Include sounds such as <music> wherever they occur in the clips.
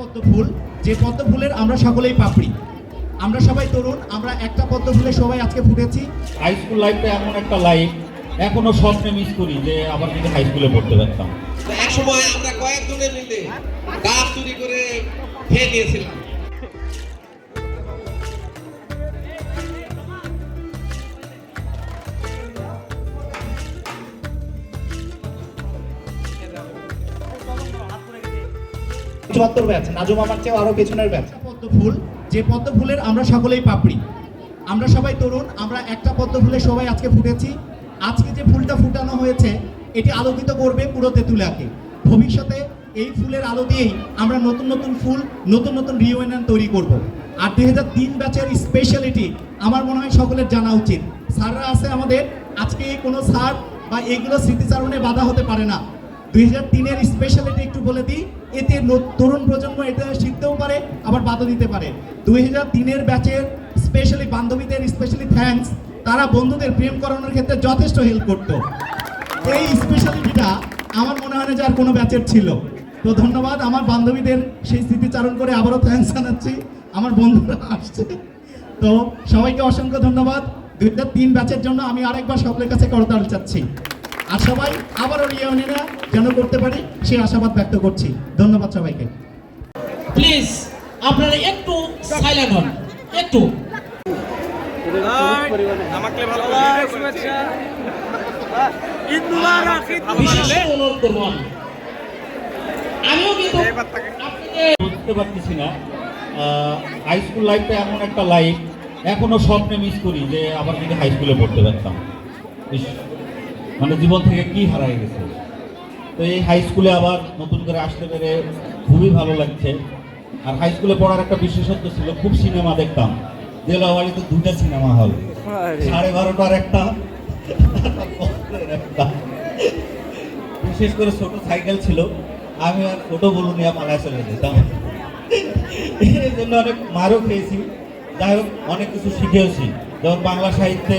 পদ্ম ফুল যে পদ্ম ফুলের আমরা সকলেই পাপড়ি। আমরা সবাই তরুণ আমরা একটা পদ্ম ফুলে সবাই আজকে ফুটেছি। হাই স্কুল লাইফটা এমন একটা লাইফ এখনও স্বপ্নে মিস করি যে আবার কিন্তু হাই স্কুলে পড়তে পারতাম। তো এক সময় আমরা কয়েকজনের মিলে গাছ চুরি করে খেয়ে নিয়েছিলাম। চুয়াত্তর ব্যাচ নাজু মামার চেয়েও আরও পেছনের ব্যাচ। পদ্ম ফুল যে পদ্ম ফুলের আমরা সকলেই পাপড়ি। আমরা সবাই তরুণ, আমরা একটা পদ্ম ফুলে সবাই আজকে ফুটেছি। আজকে যে ফুলটা ফুটানো হয়েছে, এটি আলোকিত করবে পুরো তেঁতুলিয়াকে। ভবিষ্যতে এই ফুলের আলো দিয়েই আমরা নতুন নতুন ফুল, নতুন নতুন রিউনিয়ন তৈরি করব। আর দুই হাজার তিন ব্যাচের স্পেশালিটি আমার মনে হয় সকলের জানা উচিত। স্যাররা আছে আমাদের, আজকে কোনো স্যার বা এইগুলো স্মৃতিচারণে বাধা হতে পারে না। দুই হাজার তিনের স্পেশালিটি একটু বলে দিই। এতে তরুণ প্রজন্ম এটা শিখতেও পারে, আবার বাধা দিতে পারে। দুই হাজার তিনের ব্যাচের স্পেশালি বান্ধবীদের স্পেশালি থ্যাঙ্কস তারা বন্ধুদের প্রেম করানোর ক্ষেত্রে যথেষ্ট হেল্প করতো। এই স্পেশালিটিটা আমার মনে হয় না যে আর কোনো ব্যাচের ছিল। তো ধন্যবাদ, আমার বান্ধবীদের সেই স্মৃতিচারণ করে আবারও থ্যাঙ্কস জানাচ্ছি। আমার বন্ধুরা আসছে। তো সবাইকে অসংখ্য ধন্যবাদ। দুই হাজার তিন ব্যাচের জন্য আমি আরেকবার সকলের কাছে করতাল চাচ্ছি। আর সবাই আবারও রিউনিয়নে যেন করতে পারি সেই আশাবাদ ব্যক্ত করছি। ধন্যবাদ সবাইকে। প্লিজ, আপনারা একটু সাইলেন্ট হন। একটু। আমিও কিন্তু পারতেছি না হাই স্কুল লাইফটা এমন একটা লাইফ এখনও স্বপ্নে মিস করি যে আবার যদি হাই স্কুলে পড়তে পারতাম। মানে জীবন থেকে কি হারাই গেছে? তো এই হাই স্কুলে আবার নতুন করে আসতে পেরে খুবই ভালো লাগছে। আর হাই স্কুলে পড়ার একটা বিশেষত্ব ছিল খুব সিনেমা দেখতাম। জেলাবাড়িতে দুটা সিনেমা হল। সাড়ে বারোটার একটা আর একটা। বিশেষ করে ছোট সাইকেল ছিল। আমি আর ছোট বলুন নিয়ে পালায় চলে যেতাম। এই জন্য অনেক মারও খেয়েছি। যাই হোক অনেক কিছু শিখেওছি। যেমন বাংলা সাহিত্যে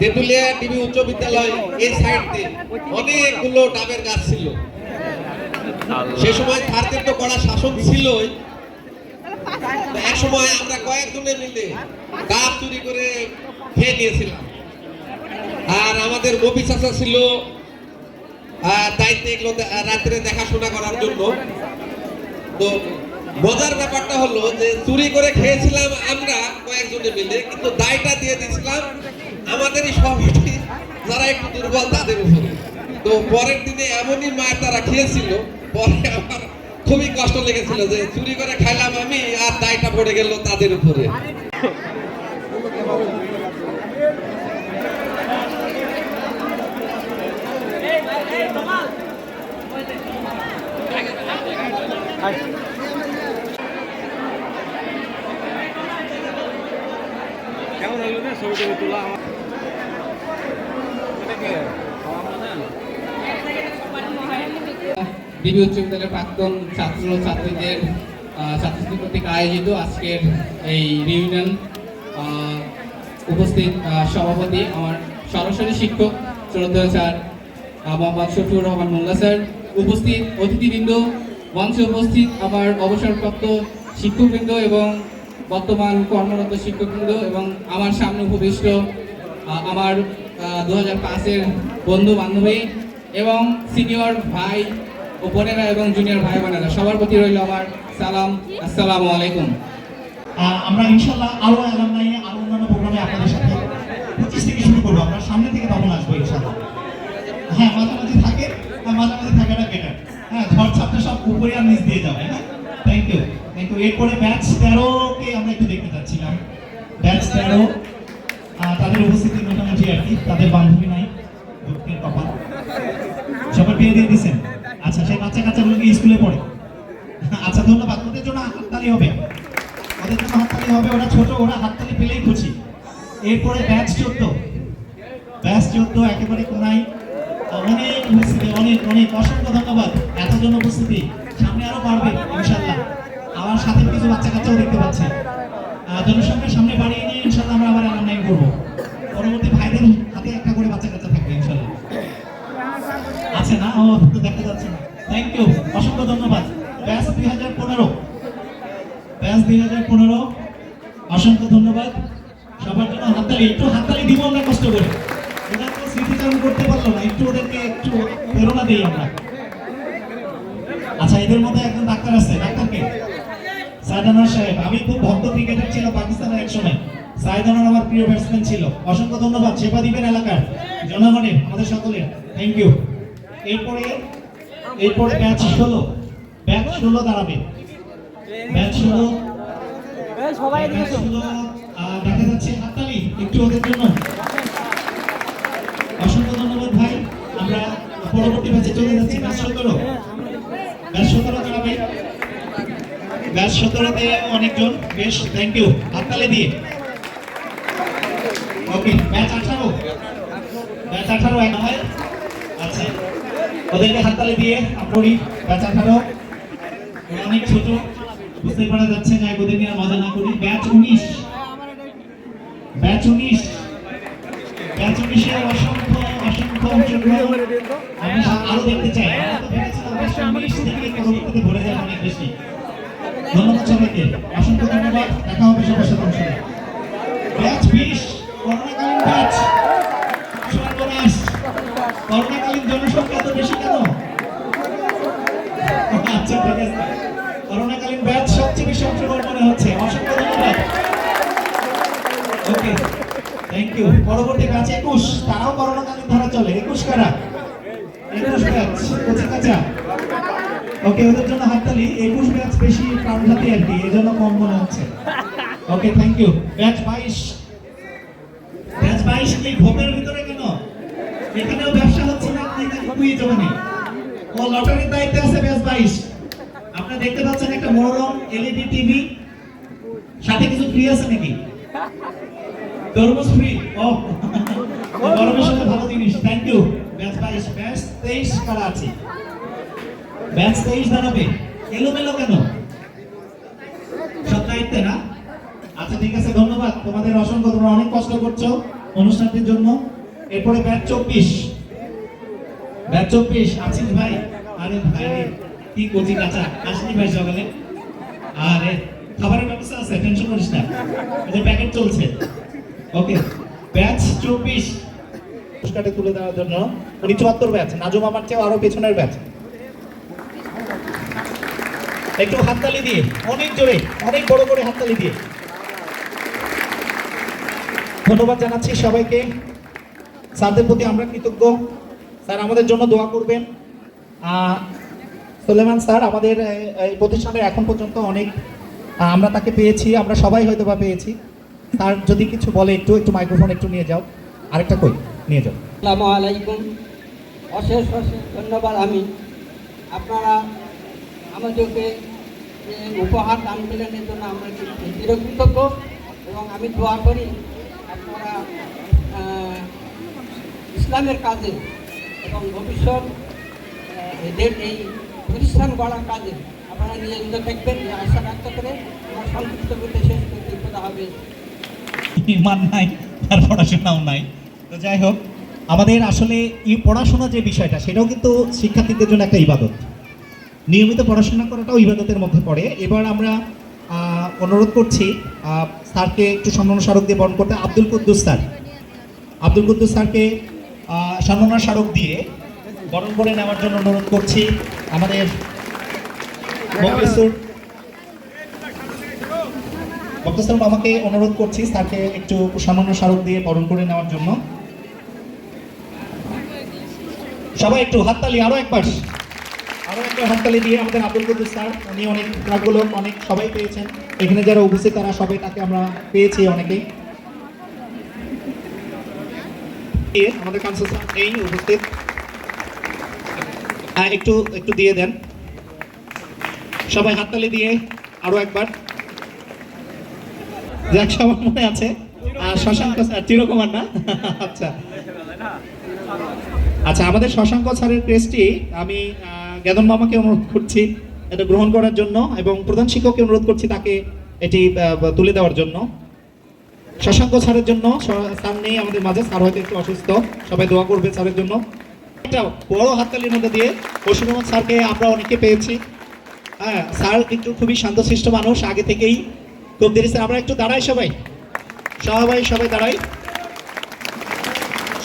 তেঁতুলিয়া টিভি উচ্চ বিদ্যালয় এই অনেকগুলো ডাবের গাছ ছিল। সে সময় ছিলই। এক সময় আমরা কয়েকজনে মিলে গাছ চুরি করে খেয়ে নিয়েছিলাম। আর আমাদের মফি চাচা ছিল দায়িত্বে এগুলো রাত্রে দেখাশোনা করার জন্য। তো মজার ব্যাপারটা হলো যে, চুরি করে খেয়েছিলাম আমরা কয়েকজনে মিলে, কিন্তু দায়টা দিয়ে দিয়েছিলাম আমাদেরই সভাপতি যারা একটু দুর্বল, তাদের উপরে। তো পরের দিনে এমনই মায়ের তারা খেয়েছিল, পরে আমার খুবই কষ্ট লেগেছিল যে চুরি করে খাইলাম আমি আর দায়টা পড়ে গেল তাদের উপরে। ডিবি উচ্চ বিদ্যালয়ের প্রাক্তন ছাত্র ছাত্রীদের ছাত্রছাত্রী কর্তৃক আয়োজিত আজকের এই রিউনিয়ন উপস্থিত সভাপতি আমার সরাসরি শিক্ষক শ্রদ্ধেয় স্যার মোহাম্মদ শফিউর রহমান মোল্লা স্যার, উপস্থিত অতিথিবৃন্দ, মঞ্চে উপস্থিত আমার অবসরপ্রাপ্ত শিক্ষকবৃন্দ এবং বর্তমান কর্মরত শিক্ষকবৃন্দ এবং আমার সামনে উপবিষ্ট আমার দু হাজার বন্ধু বান্ধবী এবং সিনিয়র ভাই ও বোনেরা এবং জুনিয়র ভাই বোনেরা, সবার প্রতি রইল আমার সালাম। আসসালামু আলাইকুম। আমরা ইনশাল্লাহ আরও অ্যালামনাই আরও অন্যান্য প্রোগ্রামে আপনাদের সাথে পঁচিশ থেকে শুরু করব। আমরা সামনে থেকে তখন আসব ইনশাল্লাহ হ্যাঁ মাঝামাঝি থাকে হ্যাঁ মাঝামাঝি থাকাটা বেটার হ্যাঁ ঝড় ছাপটা সব উপরে আর নিচ দিয়ে যাবে হ্যাঁ থ্যাংক ইউ থ্যাংক ইউ এরপরে ব্যাচ তেরোকে আমরা একটু দেখতে চাচ্ছিলাম ব্যাচ তেরো তাদের উপস্থিতি মোটামুটি তাদের বান্ধবী নাই দুঃখের কপাল। সবার বিয়ে দিয়ে দিচ্ছেন আচ্ছা সেই বাচ্চা কাচ্চাগুলো কি স্কুলে পড়ে? আচ্ছা ধন্যবাদ। ওদের জন্য হাততালি হবে। ওদের জন্য হাততালি হবে। ওরা ছোট, ওরা হাততালি পেলেই খুশি। এরপরে ব্যাচ চোদ্দ। ব্যাচ চোদ্দ একেবারে কোনাই অনেক উপস্থিতি, অনেক অনেক। অসংখ্য ধন্যবাদ। এতজন উপস্থিতি। সামনে আরও বাড়বে ইনশাল্লাহ আমার সাথে কিছু বাচ্চা কাচ্চাও দেখতে পাচ্ছি জনসংখ্যার সামনে বাড়িয়ে প্রেরণা দিই আমরা আচ্ছা এদের মধ্যে একজন ডাক্তার আছে ডাক্তারকে সাইদানার সাহেব আমি খুব ভক্ত ক্রিকেটার ছিল পাকিস্তানের এক সময়। সাইদানার আমার প্রিয় ব্যাটসম্যান ছিল। অসংখ্য ধন্যবাদ সেবা দিবেন এলাকার জনগণের আমাদের সকলের। থ্যাংক ইউ এরপরে এরপরে ব্যাচ ষোলো। ব্যাচ ষোলো দাঁড়াবে। ব্যাচ ষোলো ব্যাচ দেখা যাচ্ছে হাততালি একটু ওদের জন্য। পরবর্তী ব্যাচে চলে যাচ্ছি ব্যাচ সতেরো। ব্যাচ সতেরো দাঁড়াবে ব্যাচ সতেরোতে অনেকজন। বেশ থ্যাংক ইউ হাততালি দিয়ে। ওকে ব্যাচ আঠারো। ব্যাচ আঠারো এক হয়। আচ্ছা ওদেরকে হাততালি দিয়ে আপনি ব্যাচ আঠারো। অনেক ছোট। বুঝতে পারা যাচ্ছে না ওদের নিয়ে মজা না করি। ব্যাচ উনিশ। ব্যাচ উনিশ। ব্যাচ উনিশে অসংখ্য অসংখ্য অংশগ্রহণ। আমি আরও দেখতে চাই তো পরবর্তীতে ভরে জনসংখ্যা এত বেশি কেন আচ্ছা ঠিক আছে করোনাকালীন ব্যাচ সবচেয়ে হচ্ছে অসংখ্য ধন্যবাদ থ্যাংক ইউ পরবর্তী ব্যাচ একুশ, তারাও করোনাকালীন ধারা চলে। একুশ কারা একুশ ব্যাচ কচি কাঁচা ওকে ওদের জন্য হাততালি, একুশ ব্যাচ বেশি প্রাণঘাতী আর কি এই জন্য কম মনে হচ্ছে। ওকে থ্যাংক ইউ ব্যাচ বাইশ। ব্যাচ বাইশ কি ঘোপের ভিতরে কেন? এখানেও ব্যবসা হচ্ছে না, আপনি এখানে ঘুমিয়ে যাবেন ও লটারির দায়িত্বে আছে ব্যাচ বাইশ। আপনারা দেখতে পাচ্ছেন একটা মনোরম এলইডি টিভি সাথে কিছু ফ্রি আছে নাকি? তরমুজ ফ্রি ও <laughs> গরমের সাথে ভালো জিনিস। থ্যাংক ইউ ব্যাচ বাইশ ব্যাচ তেইশ কারা আছে? ব্যাচ তেইশ দাঁড়াবে। এলোমেলো কেন? সব না? আচ্ছা ঠিক আছে, ধন্যবাদ। তোমাদের অসংখ্য, তোমরা অনেক কষ্ট করছ অনুষ্ঠানটির জন্য। এরপরে ব্যাচ চব্বিশ। ব্যাচ চব্বিশ আছিস ভাই। আরে ভাই, কি কচি কাঁচা। আসনি ভাই সকালে। আরে, খাবারের ব্যবস্থা আছে টেনশন করিস না। যে প্যাকেট চলছে। ওকে ব্যাচ চব্বিশ। পুরস্কারটা তুলে দেওয়ার জন্য উনি চুয়াত্তর ব্যাচ, নাজুম আমার চেয়েও আরও পেছনের ব্যাচ। একটু হাততালি দিয়ে, অনেক জোরে, অনেক বড় করে হাততালি দিয়ে। ধন্যবাদ জানাচ্ছি সবাইকে। স্যারদের প্রতি আমরা কৃতজ্ঞ। স্যার আমাদের জন্য দোয়া করবেন। সুলেমান স্যার, আমাদের এই প্রতিষ্ঠানে এখন পর্যন্ত অনেক আমরা তাকে পেয়েছি, আমরা সবাই হয়তো বা পেয়েছি। স্যার যদি কিছু বলে একটু একটু মাইক্রোফোন একটু নিয়ে যাও। আরেকটা কই? নিয়ে যাও। আসসালামু আলাইকুম। অশেষ অশেষ ধন্যবাদ আমি। আপনারা আমাদেরকে উপহার দান এর জন্য আমরা চিরকৃতজ্ঞ এবং আমি দোয়া করি আপনারা ইসলামের কাজে এবং ভবিষ্যৎ এদের এই প্রতিষ্ঠান গড়ার কাজে আপনারা নিয়োজিত থাকবেন। আশা ব্যক্ত করে আমার সংক্ষিপ্ত করতে শেষ করতে হবে ইমান নাই, তার পড়াশোনাও নাই। তো যাই হোক আমাদের আসলে পড়াশোনা যে বিষয়টা সেটাও কিন্তু শিক্ষার্থীদের জন্য একটা ইবাদত। নিয়মিত পড়াশোনা করাটাও ইবাদতের মধ্যে পড়ে। এবার আমরা অনুরোধ করছি স্যারকে একটু সম্মাননা স্মারক দিয়ে বরণ করতে। আব্দুল কুদ্দুস স্যার। আব্দুল কুদ্দুস স্যারকে আহ, সম্মাননা স্মারক দিয়ে বরণ করে নেওয়ার জন্য অনুরোধ করছি। আমাদের আমাকে অনুরোধ করছি স্যারকে একটু সামান্য স্মারক দিয়ে বরণ করে নেওয়ার জন্য। সবাই একটু হাততালি, আরও একবার। আরও একবার হাততালি দিয়ে আমাদের আব্দুল কুদ্দুস স্যার, উনি অনেক ক্লাবগুলো অনেক সবাই পেয়েছেন। এখানে যারা উপস্থিত, তারা সবাই তাকে আমরা পেয়েছি অনেকেই। আমাদের কাউন্সিল স্যার নেই উপস্থিত। হ্যাঁ একটু একটু দিয়ে দেন। সবাই হাততালি দিয়ে আরও একবার। যাক, সবার মনে আছে। আর শশাঙ্ক স্যার চিরকুমার না? আচ্ছা। আচ্ছা আমাদের শশাঙ্ক স্যারের ক্রেসটি আমি জ্ঞাদন মামাকে অনুরোধ করছি এটা গ্রহণ করার জন্য এবং প্রধান শিক্ষককে অনুরোধ করছি তাকে এটি তুলে দেওয়ার জন্য। শশাঙ্ক স্যারের জন্য স্যার নেই আমাদের মাঝে, স্যার হয়তো একটু অসুস্থ। সবাই দোয়া করবে স্যারের জন্য। একটা বড় হাততালির মধ্যে দিয়ে বশির রহমান স্যারকে আমরা অনেকে পেয়েছি। হ্যাঁ স্যার কিন্তু খুবই শান্তশিষ্ট মানুষ, আগে থেকেই। খুব দেরি, স্যার, আমরা একটু দাঁড়াই সবাই। সবাই সবাই দাঁড়াই।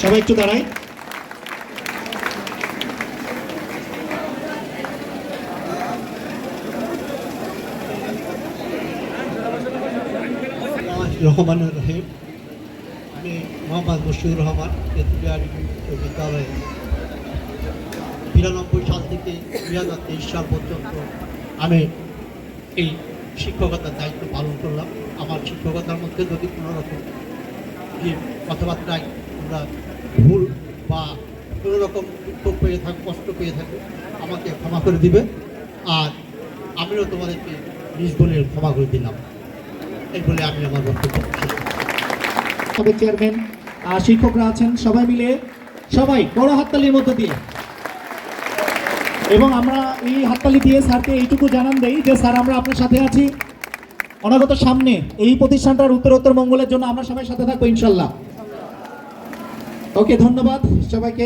সবাই একটু দাঁড়াই। রহমানুর রহিম। আমি মোহাম্মদ মুশিউর রহমান বিশ্ববিদ্যালয়ে বিরানব্বই সাল থেকে দুই হাজার তেইশ সাল পর্যন্ত আমি এই শিক্ষকতার দায়িত্ব পালন করলাম। আমার শিক্ষকতার মধ্যে যদি কোনো রকম যে কথাবার্তায় আমরা ভুল বা কোনো রকম দুঃখ পেয়ে থাক, কষ্ট পেয়ে থাকি, আমাকে ক্ষমা করে দিবে। আর আমিও তোমাদেরকে নিজ বলে ক্ষমা করে দিলাম। এই বলে আমি আমার বক্তব্য। সবাই চেয়ারম্যান শিক্ষকরা আছেন, সবাই মিলে, সবাই বড় হাততালির মধ্য দিয়ে। এবং আমরা এই হাততালি দিয়ে স্যারকে এইটুকু জানান দেই যে, স্যার, আমরা আপনার সাথে আছি। অনাগত সামনে এই প্রতিষ্ঠানটার উত্তরোত্তর মঙ্গলের জন্য আমরা সবাই সাথে থাকব, ইনশাল্লাহ। ওকে, ধন্যবাদ সবাইকে।